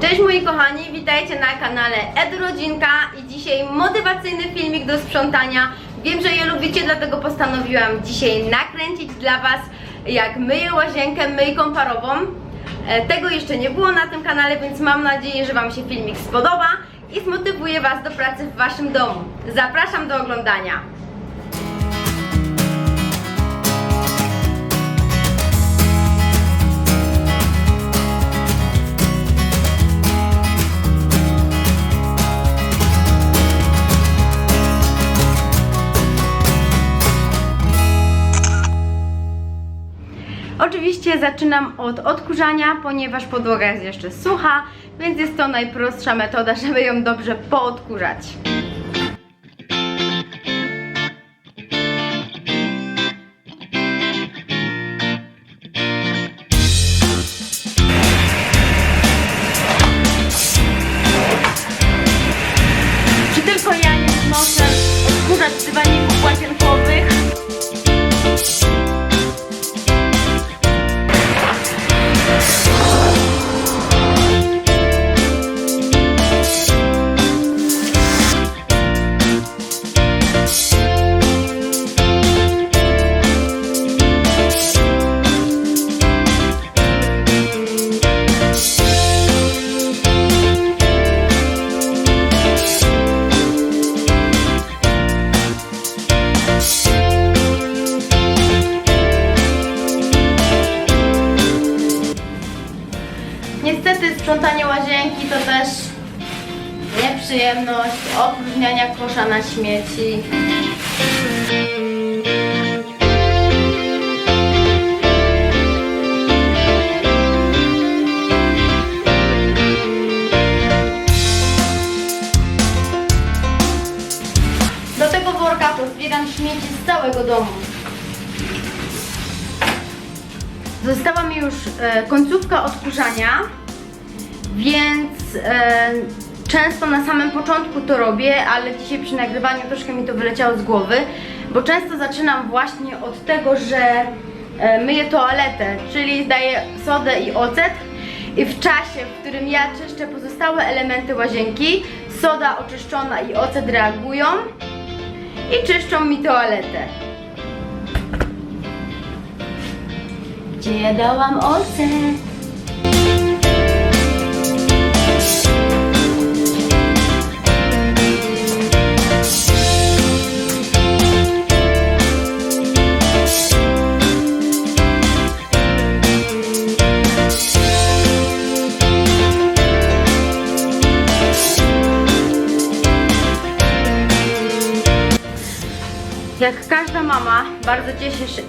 Cześć moi kochani, witajcie na kanale Edrodzinka i dzisiaj motywacyjny filmik do sprzątania. Wiem, że je lubicie, dlatego postanowiłam dzisiaj nakręcić dla Was jak myję łazienkę myjką parową. E, Tego jeszcze nie było na tym kanale, więc mam nadzieję, że Wam się filmik spodoba i zmotywuje Was do pracy w Waszym domu. Zapraszam do oglądania. Oczywiście zaczynam od odkurzania, ponieważ podłoga jest jeszcze sucha, więc jest to najprostsza metoda, żeby ją dobrze poodkurzać. Kosza na śmieci. Do tego worka pozbieram śmieci z całego domu. Została mi już e, końcówka odkurzania, więc e, często na samym początku to robię, ale dzisiaj przy nagrywaniu troszkę mi to wyleciało z głowy, bo często zaczynam właśnie od tego, że e, myję toaletę, czyli daję sodę i ocet i w czasie, w którym ja czyszczę pozostałe elementy łazienki, soda oczyszczona i ocet reagują i czyszczą mi toaletę. Gdzie ja dałam ocet? Mama, bardzo cieszę się,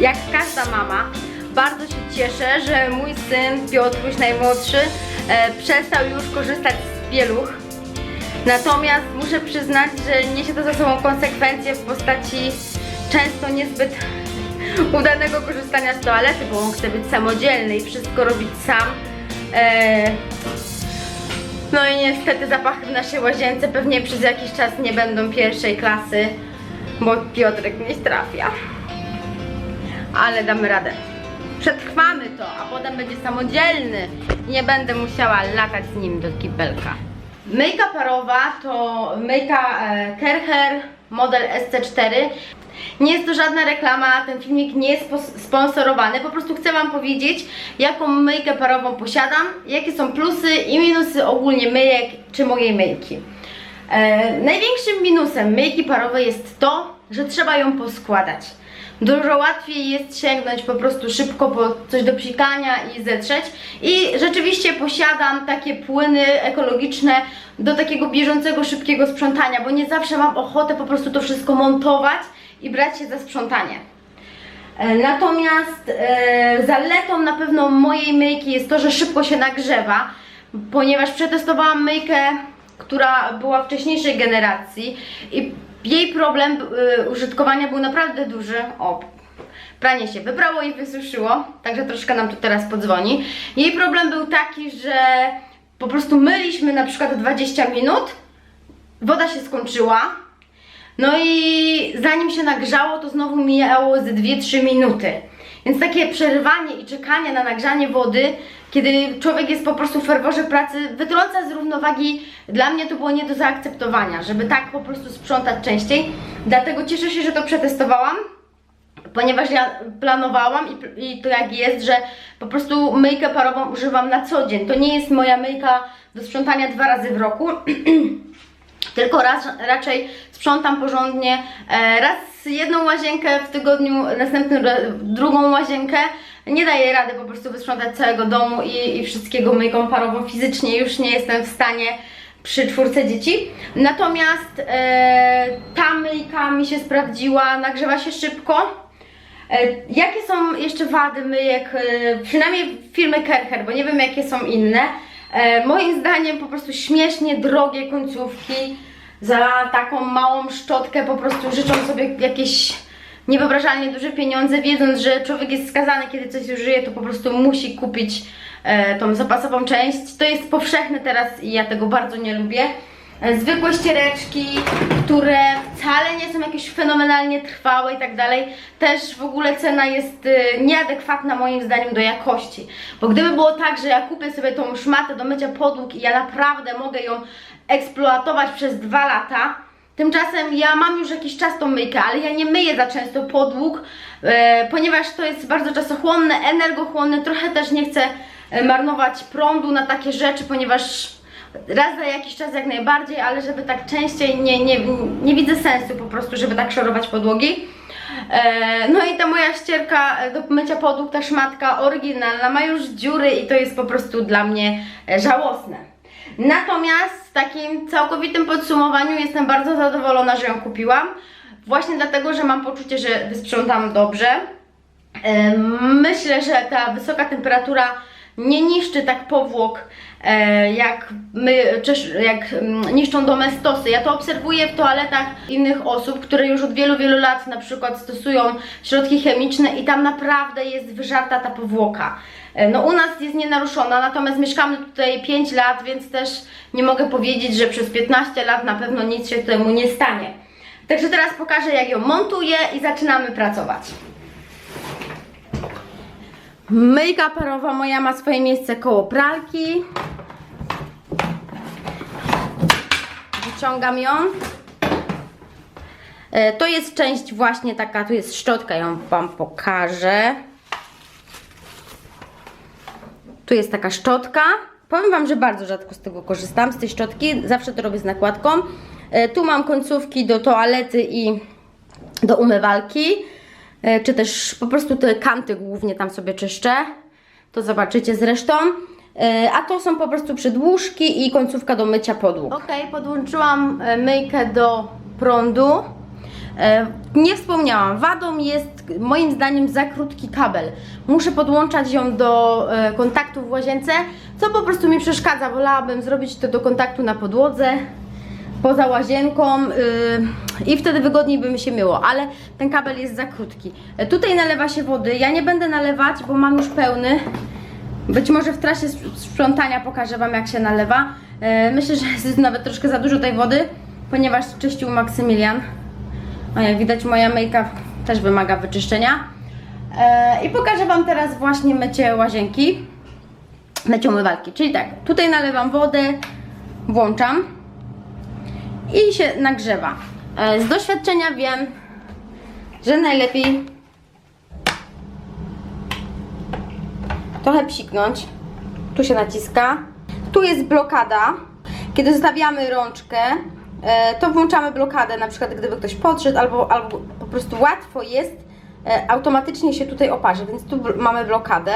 jak każda mama, bardzo się cieszę, że mój syn Piotruś najmłodszy e, przestał już korzystać z pieluch. Natomiast muszę przyznać, że niesie to za sobą konsekwencje w postaci często niezbyt udanego korzystania z toalety, bo on chce być samodzielny i wszystko robić sam. E, no i niestety zapachy w naszej łazience pewnie przez jakiś czas nie będą pierwszej klasy, bo Piotrek nie trafia. Ale damy radę. Przetrwamy to, a potem będzie samodzielny nie będę musiała latać z nim do kibelka. Myjka parowa to myjka e, Kercher model SC4. Nie jest to żadna reklama, ten filmik nie jest sponsorowany, po prostu chcę Wam powiedzieć, jaką myjkę parową posiadam, jakie są plusy i minusy ogólnie myjek czy mojej myjki. E, największym minusem myjki parowej jest to, że trzeba ją poskładać. Dużo łatwiej jest sięgnąć po prostu szybko po coś do psikania i zetrzeć. I rzeczywiście posiadam takie płyny ekologiczne do takiego bieżącego, szybkiego sprzątania, bo nie zawsze mam ochotę po prostu to wszystko montować i brać się za sprzątanie. E, Natomiast e, zaletą na pewno mojej myjki jest to, że szybko się nagrzewa, ponieważ przetestowałam myjkę, która była wcześniejszej generacji i jej problem e, użytkowania był naprawdę duży. O, pranie się wybrało i wysuszyło, także troszkę nam tu teraz podzwoni. Jej problem był taki, że po prostu myliśmy na przykład 20 minut, woda się skończyła, no i zanim się nagrzało, to znowu mijało ze 2-3 minuty. Więc takie przerywanie i czekanie na nagrzanie wody kiedy człowiek jest po prostu w ferworze pracy, wytrąca z równowagi. Dla mnie to było nie do zaakceptowania, żeby tak po prostu sprzątać częściej. Dlatego cieszę się, że to przetestowałam ponieważ ja planowałam i, i to jak jest, że po prostu myjkę parową używam na co dzień. To nie jest moja myjka do sprzątania dwa razy w roku. Tylko raz, raczej sprzątam porządnie e, raz jedną łazienkę w tygodniu, następnym drugą łazienkę. Nie daję rady po prostu wysprzątać całego domu i, i wszystkiego myjką parową fizycznie. Już nie jestem w stanie przy czwórce dzieci. Natomiast e, ta myjka mi się sprawdziła, nagrzewa się szybko. E, Jakie są jeszcze wady myjek, e, przynajmniej firmy Kercher, bo nie wiem jakie są inne. E, Moim zdaniem po prostu śmiesznie drogie końcówki za taką małą szczotkę po prostu życzą sobie jakieś niewyobrażalnie duże pieniądze, wiedząc, że człowiek jest skazany, kiedy coś użyje, to po prostu musi kupić e, tą zapasową część. To jest powszechne teraz i ja tego bardzo nie lubię. E, Zwykłe ściereczki, które wcale nie są jakieś fenomenalnie trwałe i tak dalej. Też w ogóle cena jest e, nieadekwatna moim zdaniem do jakości. Bo gdyby było tak, że ja kupię sobie tą szmatę do mycia podłóg i ja naprawdę mogę ją eksploatować przez dwa lata, Tymczasem ja mam już jakiś czas tą myjkę, ale ja nie myję za często podłóg, e, ponieważ to jest bardzo czasochłonne, energochłonne, trochę też nie chcę e, marnować prądu na takie rzeczy, ponieważ raz na jakiś czas jak najbardziej, ale żeby tak częściej nie, nie, nie widzę sensu po prostu, żeby tak szorować podłogi. E, no i ta moja ścierka do mycia podłóg, ta szmatka oryginalna ma już dziury i to jest po prostu dla mnie e, żałosne. Natomiast w takim całkowitym podsumowaniu jestem bardzo zadowolona, że ją kupiłam. Właśnie dlatego, że mam poczucie, że wysprzątam dobrze. Myślę, że ta wysoka temperatura nie niszczy tak powłok, jak, my, jak mm, niszczą domestosy. Ja to obserwuję w toaletach innych osób, które już od wielu, wielu lat na przykład stosują środki chemiczne i tam naprawdę jest wyżarta ta powłoka. E, No u nas jest nienaruszona, natomiast mieszkamy tutaj 5 lat, więc też nie mogę powiedzieć, że przez 15 lat na pewno nic się temu nie stanie. Także teraz pokażę jak ją montuję i zaczynamy pracować. Myjka parowa moja ma swoje miejsce koło pralki. Wyciągam ją. E, To jest część właśnie taka, tu jest szczotka, ją Wam pokażę. Tu jest taka szczotka. Powiem Wam, że bardzo rzadko z tego korzystam, z tej szczotki. Zawsze to robię z nakładką. E, Tu mam końcówki do toalety i do umywalki. E, Czy też po prostu te kanty głównie tam sobie czyszczę. To zobaczycie zresztą. E, A to są po prostu przedłużki i końcówka do mycia podłóg. Ok, podłączyłam e, myjkę do prądu. E, Nie wspomniałam, wadą jest moim zdaniem za krótki kabel. Muszę podłączać ją do kontaktu w łazience, co po prostu mi przeszkadza. Wolałabym zrobić to do kontaktu na podłodze, poza łazienką yy, i wtedy wygodniej by mi się myło, ale ten kabel jest za krótki. Tutaj nalewa się wody, ja nie będę nalewać, bo mam już pełny. Być może w trasie sp- sprzątania pokażę Wam jak się nalewa. E, Myślę, że jest nawet troszkę za dużo tej wody, ponieważ czyścił Maksymilian. A jak widać moja myjka też wymaga wyczyszczenia. E, I pokażę Wam teraz właśnie mycie łazienki, mycie umywalki. Czyli tak, tutaj nalewam wodę, włączam i się nagrzewa. E, Z doświadczenia wiem, że najlepiej trochę psiknąć. Tu się naciska. Tu jest blokada. Kiedy zostawiamy rączkę, e, to włączamy blokadę, na przykład gdyby ktoś podszedł, albo, albo po prostu łatwo jest, e, automatycznie się tutaj oparzy, więc tu mamy blokadę.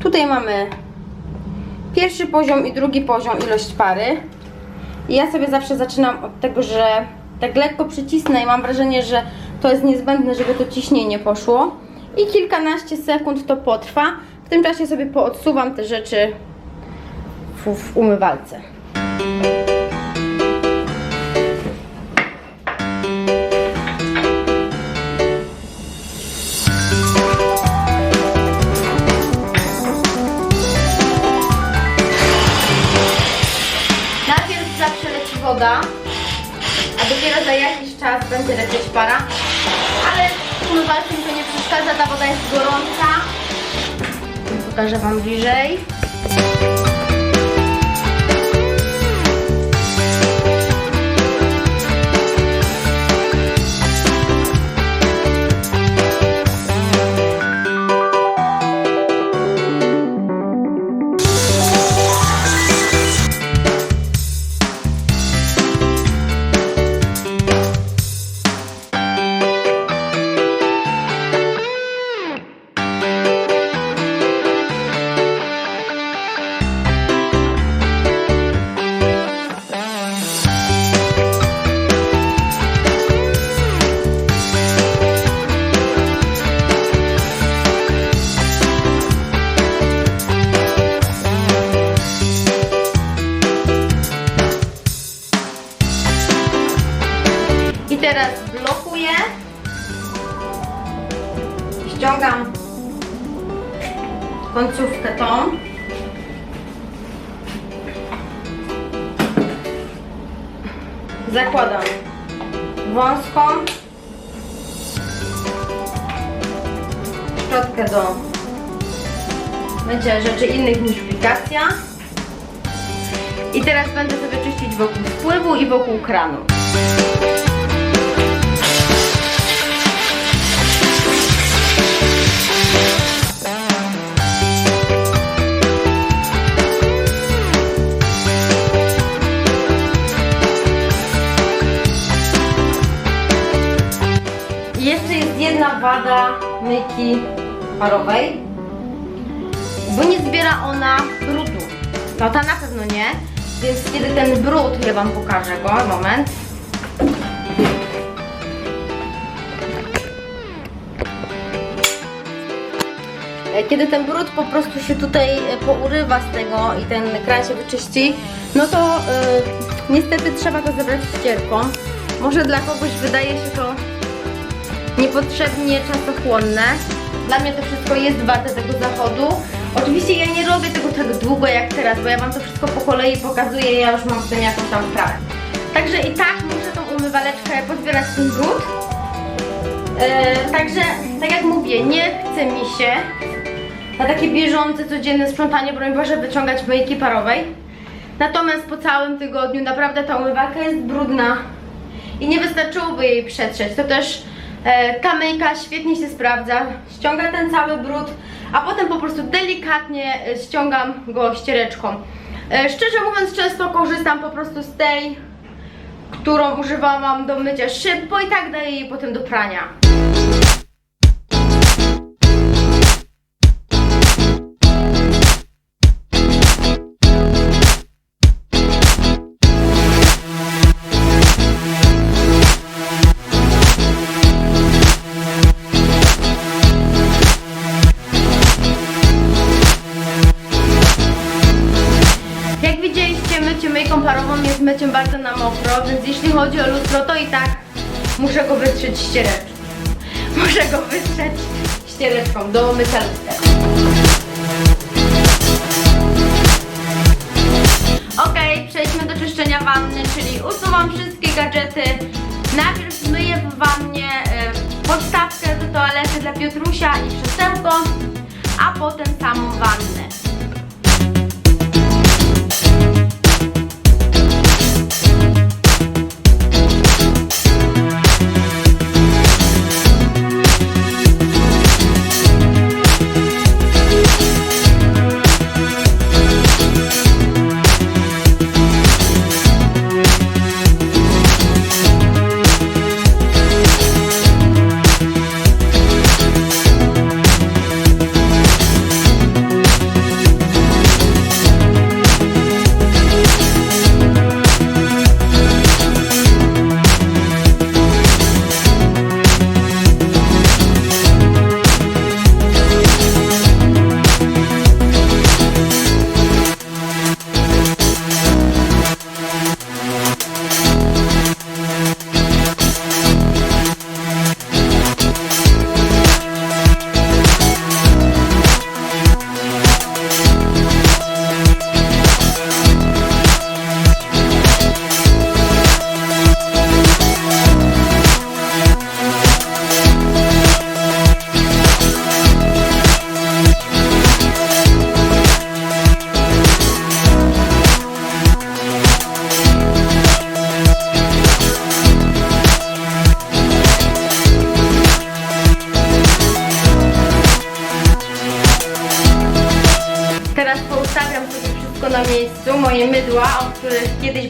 Tutaj mamy pierwszy poziom i drugi poziom, ilość pary. I ja sobie zawsze zaczynam od tego, że tak lekko przycisnę i mam wrażenie, że to jest niezbędne, żeby to ciśnienie poszło. I kilkanaście sekund to potrwa. W tym czasie sobie poodsuwam te rzeczy w, w umywalce. Najpierw zawsze leci woda, a dopiero za jakiś czas będzie lecieć para. Ale umywalce mi to nie przeszkadza, ta woda jest gorąca. Pokażę Wam bliżej. Zakładam wąską szczotkę do mycia rzeczy innych niż aplikacja. I teraz będę sobie czyścić wokół spływu i wokół kranu. Wada myjki parowej, bo nie zbiera ona brudu. No ta na pewno nie, więc kiedy ten brud, ja Wam pokażę go, moment. E, Kiedy ten brud po prostu się tutaj e, pourywa z tego i ten kran się wyczyści, no to e, niestety trzeba to zebrać ścierką. Może dla kogoś wydaje się to niepotrzebnie czasochłonne. Dla mnie to wszystko jest warte tego zachodu. Oczywiście ja nie robię tego tak długo jak teraz, bo ja Wam to wszystko po kolei pokazuję, ja już mam w tym jakąś tam sprawę. Także i tak muszę tą umywaleczkę pozbierać ten brud. E, także, tak jak mówię, nie chce mi się na takie bieżące, codzienne sprzątanie, broń Boże, wyciągać myjki parowej. Natomiast po całym tygodniu naprawdę ta umywalka jest brudna i nie wystarczyłoby jej przetrzeć. To też ta myjka świetnie się sprawdza, ściąga ten cały brud, a potem po prostu delikatnie e, ściągam go ściereczką. E, szczerze mówiąc, często korzystam po prostu z tej, którą używałam do mycia szyb, bo i tak daję jej potem do prania. Parową jest myciem bardzo na mokro, więc jeśli chodzi o lustro, to i tak muszę go wytrzeć ściereczką. Muszę go wytrzeć ściereczką do mycia lustra. Okej, przejdźmy do czyszczenia wanny, czyli usuwam wszystkie gadżety. Najpierw zmyję w wannie y, podstawkę do toalety dla Piotrusia i krzesełko, a potem samą wannę.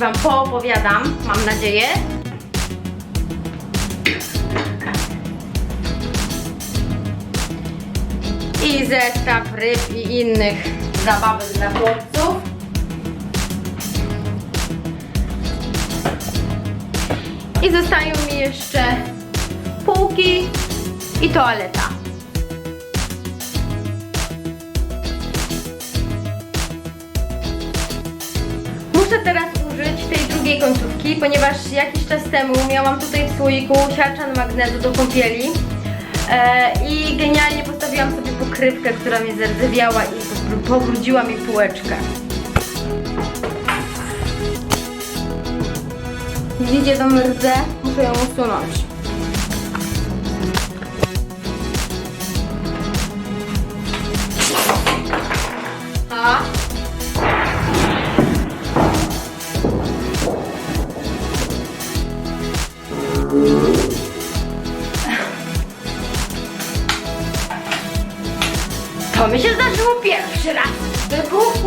Wam poopowiadam, mam nadzieję. I zestaw ryb i innych zabawek dla chłopców. I zostają mi jeszcze półki i toaleta. Muszę teraz drugiej końcówki, ponieważ jakiś czas temu miałam tutaj w słoiku siarczan magnezu do kąpieli e, i genialnie postawiłam sobie pokrywkę, która mi zardzewiała i po- pobrudziła mi półeczkę. Widzicie tą rdzę? Muszę ją usunąć.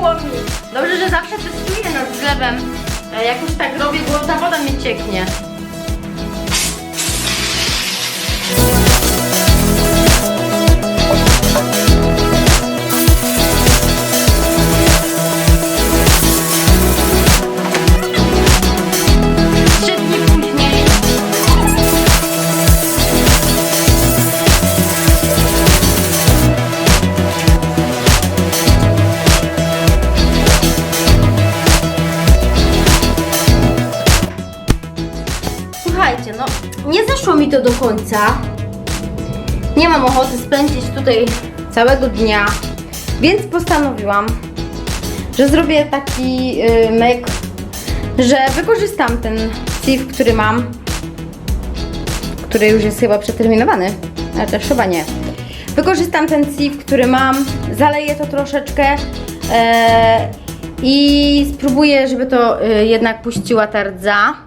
Mi. Dobrze, że zawsze testuję nad zlewem. E, Jak już tak robię, głodna woda mi cieknie. Zeszło mi to do końca. Nie mam ochoty spędzić tutaj całego dnia, więc postanowiłam, że zrobię taki y, myk, że wykorzystam ten sieve, który mam, który już jest chyba przeterminowany, ale też chyba nie. Wykorzystam ten sieve, który mam, zaleję to troszeczkę e, i spróbuję, żeby to y, jednak puściła ta rdza.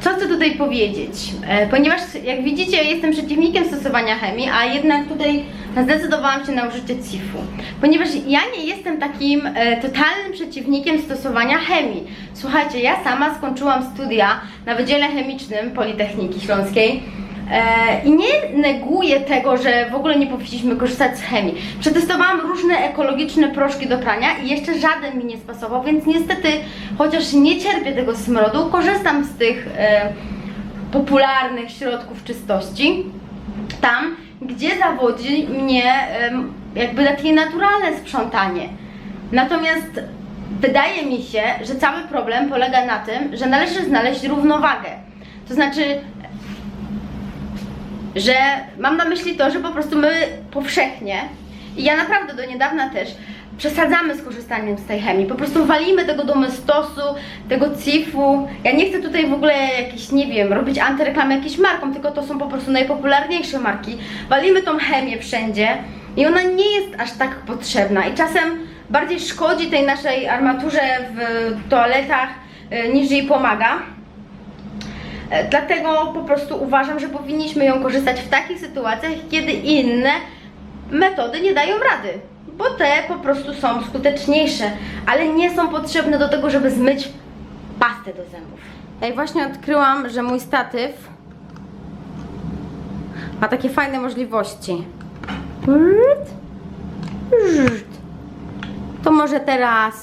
Co chcę tutaj powiedzieć? E, ponieważ jak widzicie jestem przeciwnikiem stosowania chemii, a jednak tutaj zdecydowałam się na użycie CIF-u. Ponieważ ja nie jestem takim e, totalnym przeciwnikiem stosowania chemii. Słuchajcie, ja sama skończyłam studia na Wydziale Chemicznym Politechniki Śląskiej. E, I nie neguję tego, że w ogóle nie powinniśmy korzystać z chemii. Przetestowałam różne ekologiczne proszki do prania i jeszcze żaden mi nie spasował, więc niestety, chociaż nie cierpię tego smrodu, korzystam z tych e, popularnych środków czystości tam, gdzie zawodzi mnie jakby takie naturalne sprzątanie. Natomiast wydaje mi się, że cały problem polega na tym, że należy znaleźć równowagę. To znaczy, że mam na myśli to, że po prostu my powszechnie i ja naprawdę do niedawna też przesadzamy z korzystaniem z tej chemii. Po prostu walimy tego domestosu, tego cifu. Ja nie chcę tutaj w ogóle jakieś, nie wiem, robić antyreklamy jakimś markom, tylko to są po prostu najpopularniejsze marki. Walimy tą chemię wszędzie i ona nie jest aż tak potrzebna i czasem bardziej szkodzi tej naszej armaturze w toaletach y, niż jej pomaga. E, Dlatego po prostu uważam, że powinniśmy ją korzystać w takich sytuacjach, kiedy inne metody nie dają rady. Bo te po prostu są skuteczniejsze, ale nie są potrzebne do tego, żeby zmyć pastę do zębów. Ej, właśnie odkryłam, że mój statyw ma takie fajne możliwości. To może teraz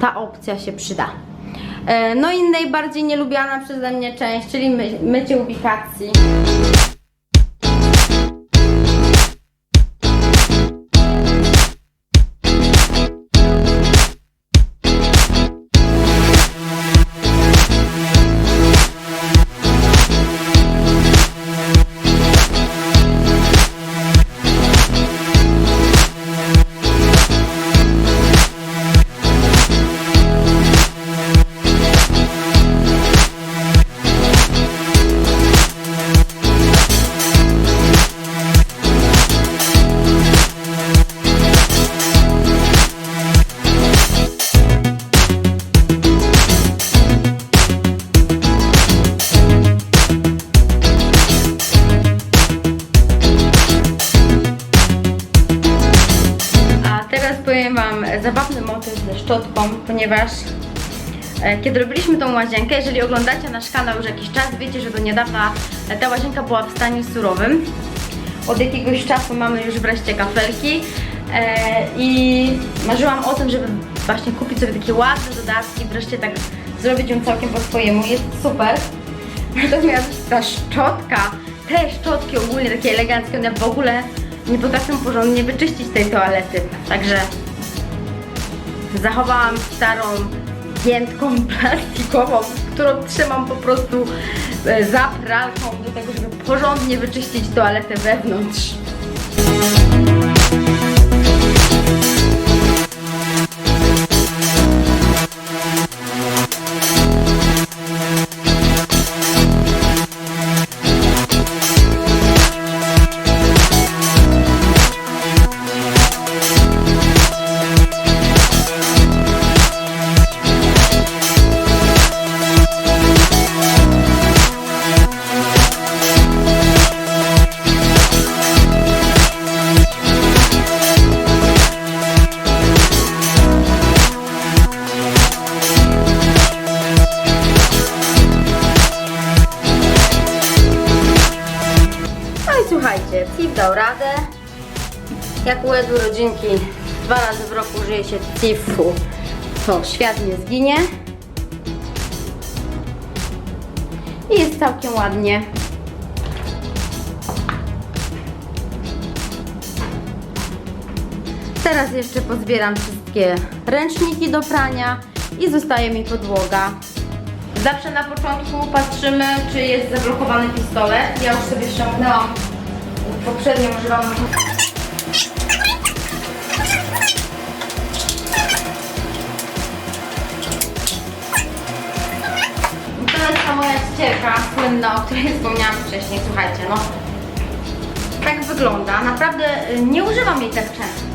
ta opcja się przyda. E, No i najbardziej nielubiana przeze mnie część, czyli my, mycie ubikacji. Ponieważ e, kiedy robiliśmy tą łazienkę, jeżeli oglądacie nasz kanał już jakiś czas, wiecie, że do niedawna e, ta łazienka była w stanie surowym. Od jakiegoś czasu mamy już wreszcie kafelki e, i marzyłam o tym, żeby właśnie kupić sobie takie ładne dodatki, wreszcie tak zrobić ją całkiem po swojemu. Jest super. Natomiast ta szczotka, te szczotki ogólnie takie eleganckie, one w ogóle nie potrafią porządnie wyczyścić tej toalety. Także zachowałam starą piętką plastikową, którą trzymam po prostu e, za pralką do tego, żeby porządnie wyczyścić toaletę wewnątrz. Jak u Edu rodzinki dwa razy w roku żyje się CIF-u, to świat nie zginie. I jest całkiem ładnie. Teraz jeszcze pozbieram wszystkie ręczniki do prania i zostaje mi podłoga. Zawsze na początku patrzymy, czy jest zablokowany pistolet. Ja już sobie ściągnęłam poprzednio używaną. Jest ta moja ścierka słynna, o której wspomniałam wcześniej. Słuchajcie, no tak wygląda. Naprawdę y, nie używam jej tak często.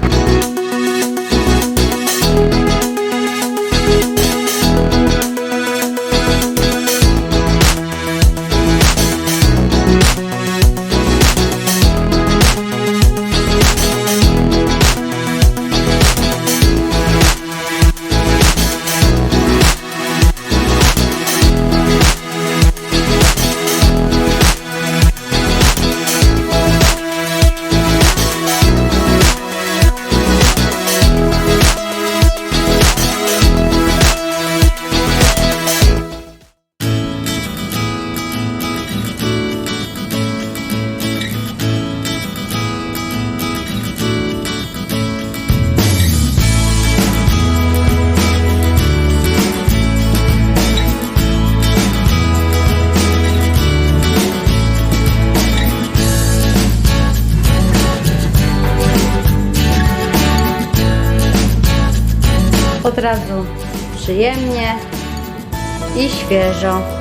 Od